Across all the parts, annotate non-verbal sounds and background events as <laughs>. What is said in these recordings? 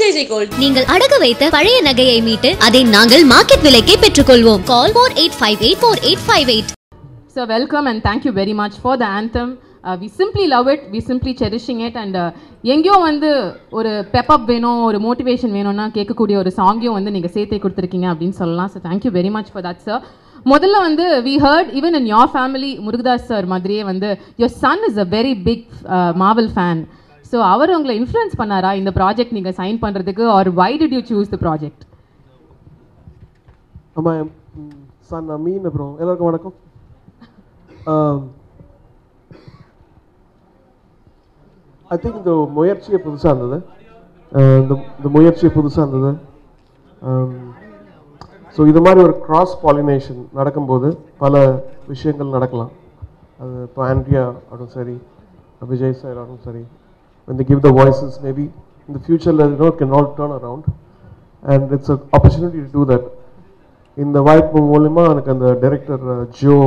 JJ gold நீங்கள் அடகு வைத்த பழைய நகையை மீட்டு அதை நாங்கள் மார்க்கெட் விலைக்கே பெற்றுக்கொள்வோம். Call four eight five eight four eight five eight So welcome and thank you very much for the anthem. Uh, we simply love it, we simply cherishing it. And uh, எங்கேயோ வந்து ஒரு பெப்பப் வேணும் ஒரு motivation வேணும்னா கேட்கக்கூடிய ஒரு சாங்கையும் வந்து நீங்கள் சேர்த்தே கொடுத்துருக்கீங்க அப்படின்னு சொல்லலாம். So thank you very much for that sir முதல்ல வந்து we heard even in your family Murugadoss sir மாதிரியே வந்து your son is a very big Marvel fan so அவர் உங்களை இன்ஃப்ளூயன்ஸ் பண்ணாரா? இந்த ப்ராஜெக்ட் நீங்கள் சைன் பண்ணுறதுக்கு or why did you choose the project ஆமாம் சார் நான் மீன் அப்புறம். எல்லாருக்கும் வணக்கம். ஐ திங்க் இந்த முயற்சியை புதுசாக இருந்தது. இந்த இந்த முயற்சியே புதுசாக இருந்தது. ஸோ இது மாதிரி ஒரு கிராஸ் பாலினேஷன் நடக்கும்போது பல விஷயங்கள் நடக்கலாம். அது இப்போ ஆண்ட்ரியா ஆகட்டும் சரி விஜய் சார் ஆகட்டும் சரி when they give the voices maybe in the future you know it can all turn around. And it's an opportunity to do that. இந்த வாய்ப்பு மூலமா எனக்கு அந்த டைரக்டர் ஜியோ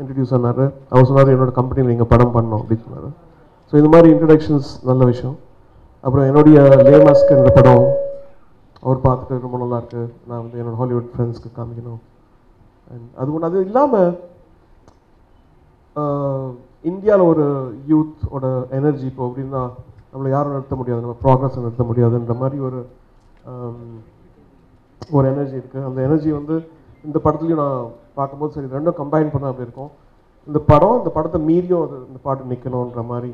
இன்ட்ரடியூஸ் ஆனார் அவர் சொன்னார் என்னோட கம்பெனியில் நீங்கள் படம் பண்ணோம் அப்படின்னு சொன்னார். ஸோ இந்த மாதிரி இன்ட்ரடக்ஷன்ஸ் நல்ல விஷயம். அப்புறம் என்னுடைய லே மாஸ்க் என்ற படம் அவர் பார்த்துட்டு ரொம்ப நல்லா இருக்கு. நான் வந்து என்னோட ஹாலிவுட் ஃப்ரெண்ட்ஸ்க்கு காமிக்கணும். அண்ட் அது ஒன்று அது இல்லாமல் uh, இந்தியாவில் ஒரு யூத்தோட எனர்ஜி இப்போ அப்படின்னா நம்மளை யாரும் நிறுத்த முடியாது நம்ம ப்ராக்ரஸ் நிறுத்த முடியாதுன்ற மாதிரி ஒரு ஒரு எனர்ஜி இருக்குது அந்த எனர்ஜி வந்து இந்த படத்துலையும் நான் பார்க்கும்போது சரி ரெண்டும் கம்பைன் பண்ண அப்படி இருக்கும்? இந்த படம் இந்த படத்தை மீறியும் அது இந்த பாட்டு நிற்கணுன்ற மாதிரி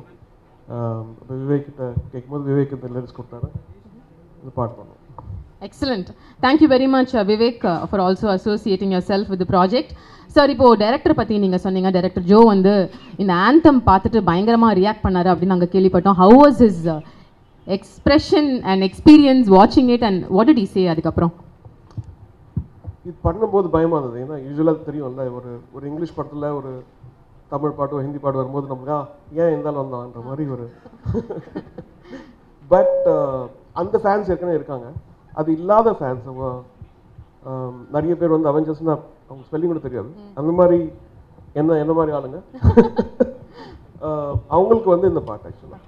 விவேக்கிட்ட இப்போ கேட்கும்போது விவேக் இந்த லிரிக்ஸ் கொடுத்தாரு. இந்த பாட்டு பண்ணோம் excellent thank you very much Vivek for also associating for self with project sir இப்போ டைரக்டர் பற்றி நீங்கள் சொன்னீங்க. டேரக்டர் ஜோ வந்து இந்த ஆந்தம் பார்த்துட்டு பயங்கரமாக ரியாக்ட் பண்ணாரு அப்படின்னு நாங்கள் கேள்விப்பட்டோம். How was is expression and experience வாட்சிங் it and what did say அதுக்கப்புறம்? இது பண்ணும்போது பயமாக இருந்தது ஏன்னா யூஸ்வலாக தெரியும்ல ஒரு ஒரு இங்கிலீஷ் படத்தில் ஒரு தமிழ் பாட்டோ ஹிந்தி பாட்டு வரும்போது நமக்கு ஏன் இருந்தாலும் வந்தான்ற மாதிரி ஒரு <laughs> பட் uh, அந்த ஃபேன்ஸ் ஏற்கனவே இருக்காங்க. அது இல்லாத ஃபேன்ஸ் அவங்க நிறைய பேர் வந்து அவெஞ்சர்ஸ்னா அவங்க ஸ்பெல்லிங் கூட தெரியாது. அந்த மாதிரி என்ன என்ன மாதிரி ஆளுங்க? <laughs> அவங்களுக்கு வந்து இந்த பாட்டு ஆக்சுவலாக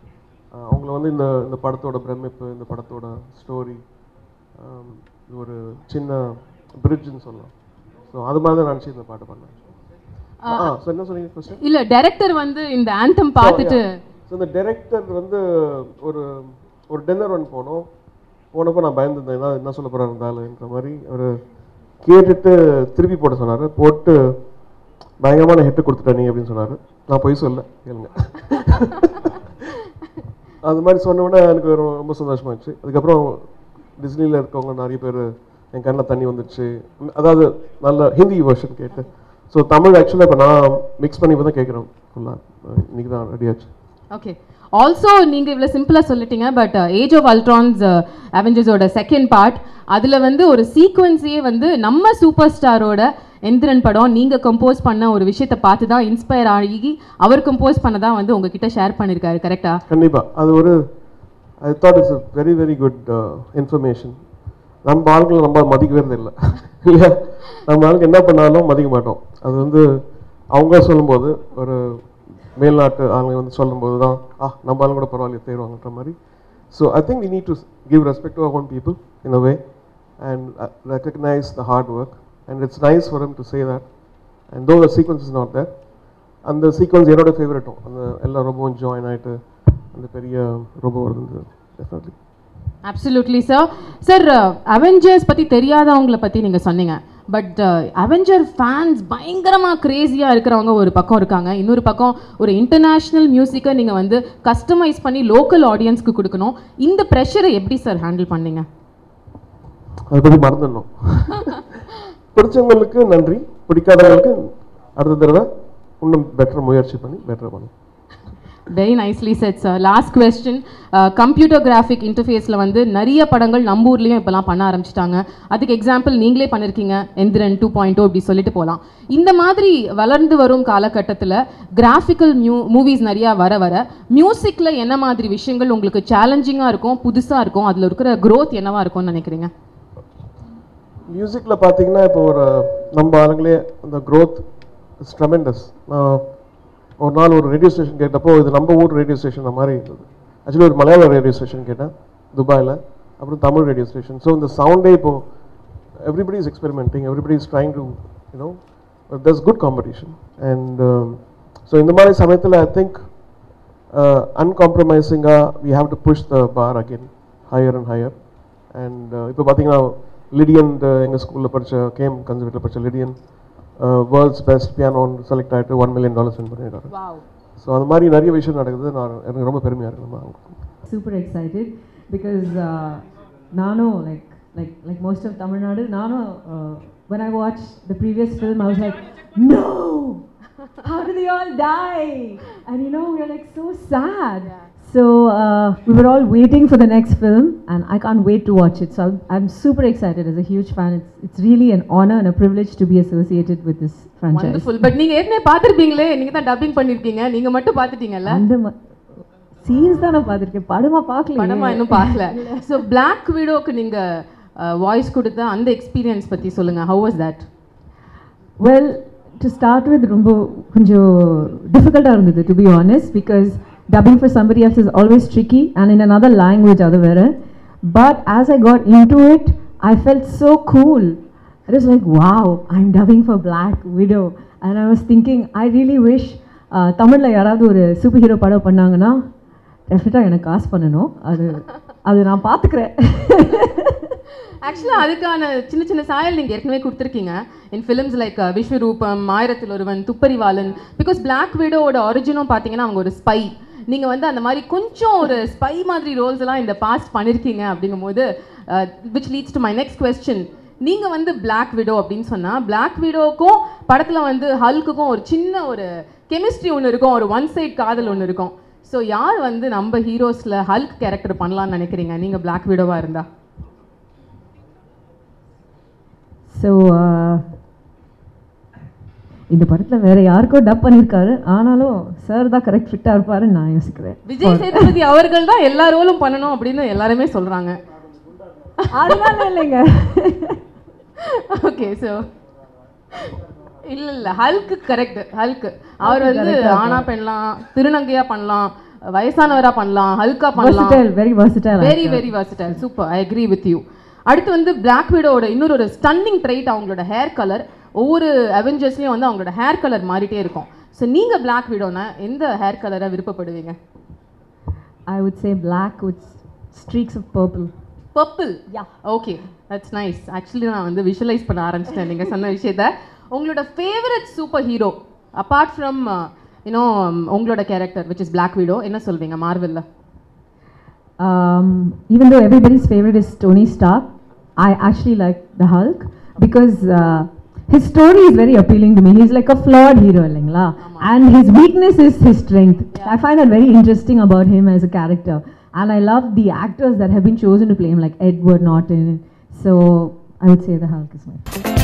அவங்கள வந்து இந்த இந்த படத்தோட பிரமிப்பு இந்த படத்தோட ஸ்டோரி ஒரு சின்ன பிரிட்ஜ்னு சொல்லலாம். ஸோ அது மாதிரி தான் நினச்சி இந்த பாட்டு பண்ணேன். இல்லை டைரக்டர் வந்து இந்த ஆந்தம் பார்த்துட்டு இந்த டைரக்டர் வந்து ஒரு ஒரு டின்னர் ஒன்று போனோம். போனப்போ நான் பயந்துருந்தேன் ஏதாவது என்ன சொல்ல போகிறாரு இருந்தாலுன்ற மாதிரி. அவர் கேட்டுட்டு திருப்பி போட சொன்னார். போட்டு பயங்கரமான ஹெட்டு கொடுத்துட்டேன் நீ அப்படின்னு சொன்னார். நான் போய் சொல்ல கேளுங்க. <laughs> அது மாதிரி சொன்ன உடனே எனக்கு ரொம்ப- சந்தோஷமாச்சு அதுக்கப்புறம் டிஸ்னியில் இருக்கவங்க நிறைய பேர் என் கண்ணில் தண்ணி வந்துச்சு அதாவது நல்ல ஹிந்தி வெர்ஷன் கேட்டு. ஸோ தமிழ் ஆக்சுவலாக இப்போ நான் மிக்ஸ் பண்ணி இப்போ தான் கேட்குறேன் ஃபுல்லாக இன்னைக்கு தான் ரெடி ஆச்சு. ஓகே ஆல்சோ நீங்கள் இவ்வளோ சிம்பிளாக சொல்லிட்டீங்க பட் ஏஜ் ஆஃப் அல்ட்ரான்ஸ் அவெஞ்சர்ஸோட செகண்ட் பார்ட் அதில் வந்து ஒரு சீக்வன்ஸையே வந்து நம்ம சூப்பர் ஸ்டாரோட எந்திரன் படம் நீங்கள் கம்போஸ் பண்ண ஒரு விஷயத்தை பார்த்து தான் இன்ஸ்பயர் ஆகி அவர் கம்போஸ் பண்ண தான் வந்து உங்ககிட்ட ஷேர் பண்ணியிருக்காரு கரெக்டாக கண்டிப்பாக அது ஒரு I thought it's very very good information நம்ம ஆளுங்களை நம்ம மதிக்கவே இல்லை. <laughs> இல்லையா? நம்ம ஆளுங்க என்ன பண்ணாலும் மதிக்க மாட்டோம். அது வந்து அவங்க சொல்லும்போது ஒரு மேல்நாட்டு ஆளுங்க வந்து சொல்லும்போது தான் ஆ நம்ம ஆளுங்க கூட பரவாயில்ல தேர்வாங்கன்ற மாதிரி. So I think we need to give respect to our people in a way and recognize the hard work and it's nice for them to say that and though the sequence is not there அந்த sequence என்னோட ஃபேவரட்டும் அந்த எல்லா ரொம்பவும் join ஆகிட்டு அந்த பெரிய ரொம்ப வருது definitely absolutely sir sir Avengers பற்றி தெரியாதவங்களை பற்றி நீங்கள் சொன்னீங்க. பட் அவெஞ்சர் ஃபேன்ஸ் பயங்கரமாக க்ரேஸியாக இருக்கிறவங்க ஒரு பக்கம் இருக்காங்க. இன்னொரு பக்கம் ஒரு இன்டர்நேஷ்னல் மியூசிக்கை நீங்கள் வந்து கஸ்டமைஸ் பண்ணி லோக்கல் ஆடியன்ஸ்க்கு கொடுக்கணும். இந்த ப்ரெஷரை எப்படி சார் ஹேண்டில் பண்ணீங்க? அதை பற்றி மறந்துடணும். பிடிச்சவங்களுக்கு நன்றி. பிடிக்காதவங்களுக்கு அடுத்த தடவை இன்னும் பெட்டர் முயற்சி பண்ணி பெட்டர் பண்ணும் very nicely said sir last question computer graphic இன்டர்ஃபேஸில் வந்து நிறைய படங்கள் நம்ம ஊர்லேயும் இப்போலாம் பண்ண ஆரம்பிச்சிட்டாங்க. அதுக்கு எக்ஸாம்பிள் நீங்களே பண்ணியிருக்கீங்க எந்திரன் டூ பாயிண்ட் டூ அப்படி சொல்லிட்டு போகலாம் இந்த மாதிரி வளர்ந்து வரும் காலகட்டத்தில் கிராஃபிக்கல் மியூ மூவிஸ் நிறையா வர வர மியூசிக்கில் என்ன மாதிரி விஷயங்கள் உங்களுக்கு சேலஞ்சிங்காக இருக்கும் புதுசாக இருக்கும் அதில் இருக்கிற க்ரோத் என்னவா இருக்கும்னு நினைக்கிறீங்க? மியூசிக்கில் பார்த்தீங்கன்னா இப்போ ஒரு நம்ம ஆளுங்களே அந்த க்ரோத் இஸ் ட்ரமெண்டஸ் நான் ஒரு நாள் ஒரு ரேடியோ ஸ்டேஷன் கேட்டப்போ இது நம்ம ஊர் ரேடியோ ஸ்டேஷன் மாதிரி இருந்தது. ஆக்சுவலி ஒரு மலையாள ரேடியோ ஸ்டேஷன் கேட்டேன் துபாயில். அப்புறம் தமிழ் ரேடியோ ஸ்டேஷன் ஸோ இந்த சவுண்டே இப்போ everybody is experimenting everybody is trying to you know thus good competition and so இந்த மாதிரி சமயத்தில் I think அன்காம்ப்ரமைசிங்காக we have to push the bar again higher and higher and இப்போ பார்த்தீங்கன்னா லிடியன் எங்கள் ஸ்கூலில் படித்த கேம் கன்சர்வேட்டில் படித்த லிடியன் வேர்ல்ட்ஸ் பெஸ்ட் பியானோன்னு செலக்ட் ஆகிட்டு ஒன் மில்லியன் டாலர்ஸ் வின் பண்ணிடுறாரு வாவ் ஸோ அந்த மாதிரி நிறைய விஷயம் நடக்குது நான் எனக்கு ரொம்ப பெருமையாக இருக்குமா super excited because uh, Nano, like like like most of Tamil Nadu, Nano. Uh, when I watched the previous film, I was like, no, how do they all die? And you know, we are like so sad. So uh, we were all waiting for the next film, and I can't wait to watch it. So I'm, I'm super excited. As a huge fan, it's it's really an honor and a privilege to be associated with this franchise. Wonderful but நீங்க ஏற்கனவே பார்த்திருப்பீங்களே. நீங்க தான் dubbing பண்ணிருக்கீங்க. நீங்க மட்டும் பார்த்துட்டீங்கல்ல? அந்த scenes தான் நான் பார்த்துருக்கேன். படமா பார்க்கல படமா இன்னும் பார்க்கல. ஸோ பிளாக் வீடோக்கு நீங்க வாய்ஸ் கொடுத்த அந்த எக்ஸ்பீரியன்ஸ் பத்தி சொல்லுங்க. How was that well to start with ரொம்ப கொஞ்சம் டிஃபிகல்ட்டாக இருந்தது to be honest because dubbing for somebody else is always tricky and in another language அது வேறு but as I got in to it I felt so cool it is like wow I am dubbing for Black Widow and I was thinking I really wish தமிழில் யாராவது ஒரு super hero படம் பண்ணாங்கன்னா டெஃபினட்டாக எனக்கு காசு பண்ணணும். அது அது நான் பார்த்துக்கிறேன் ஆக்சுவலாக <laughs> அதுக்கான சின்ன சின்ன சாயல் நீங்கள் ஏற்கனவே கொடுத்துருக்கீங்க. இன் ஃபிலிம்ஸ் லைக் விஸ்வரூபம் ஆயிரத்தில் ஒருவன் துப்பறிவாளன் பிகாஸ் பிளாக் வீடோட ஒரிஜினும் பார்த்தீங்கன்னா அவங்க ஒரு ஸ்பை நீங்கள் வந்து அந்த மாதிரி கொஞ்சம் ஒரு ஸ்பை மாதிரி ரோல்ஸ் எல்லாம் இந்த பாஸ்ட் பண்ணியிருக்கீங்க அப்படிங்கும்போது which leads to my next question நீங்கள் வந்து பிளாக் விடோ அப்படின்னு சொன்னால் பிளாக் விடோக்கும் படத்தில் வந்து ஹல்க்குக்கும் ஒரு சின்ன ஒரு கெமிஸ்ட்ரி ஒன்று இருக்கும் ஒரு ஒன் சைட் காதல் ஒன்று இருக்கும். ஸோ யார் வந்து நம்ம ஹீரோஸில் ஹல்க் கேரக்டர் பண்ணலாம்னு நினைக்கிறீங்க? நீங்கள் பிளாக் விடோவாக இருந்தால் ஸோ uh, இந்த படத்தில் வேற யாருக்கோ டப் பண்ணியிருக்காரு ஆனாலும் சார் தான் கரெக்ட் ஃபிட்டாக இருப்பாருன்னு நான் யோசிக்கிறேன். விஜய் சேதுபதி அவர்கள் தான் எல்லா ரோலும் பண்ணணும் அப்படின்னு எல்லாருமே சொல்றாங்க. அதனால இல்லைங்க. ஓகே ஸோ இல்ல இல்ல. ஹல்க்கு கரெக்ட் ஹல்க் அவர் வந்து ஆணா பண்ணலாம் திருநங்கையா பண்ணலாம் வயசானவரா பண்ணலாம் ஹல்கா பண்ணலாம். Very versatile very very versatile. Super I agree with you அடுத்து வந்து பிளாக் விடோட இன்னொரு ஸ்டன்னிங் ட்ரைட் அவங்களோட ஹேர் கலர் ஒவ்வொரு அவெஞ்சர்ஸ்லயும் வந்து அவங்களோட ஹேர் கலர் மாறிட்டே இருக்கும். ஸோ நீங்க பிளாக் விடோனா எந்த ஹேர் கலரை விருப்பப்படுவீங்க? I would say black with streaks of purple. Purple yeah okay that's nice actually நான் வந்து விஷுவலைஸ் பண்ண ஆரம்பிச்சிட்டேன். நீங்கள் சொன்ன விஷயத்த. உங்களோட favourite super hero apart from you know உங்களோட character which is Black Widow என்ன சொல்வீங்க மார்வெல்ல though everybody's favorite is Tony Stark, I actually like the Hulk because uh, his story is very appealing to me. He's like a flawed hero, இல்லைங்களா? and his weakness is his strength. I find that very interesting about him as a character. And I love the actors that have been chosen to play him, like Edward Norton. So I would say the Hulk is my.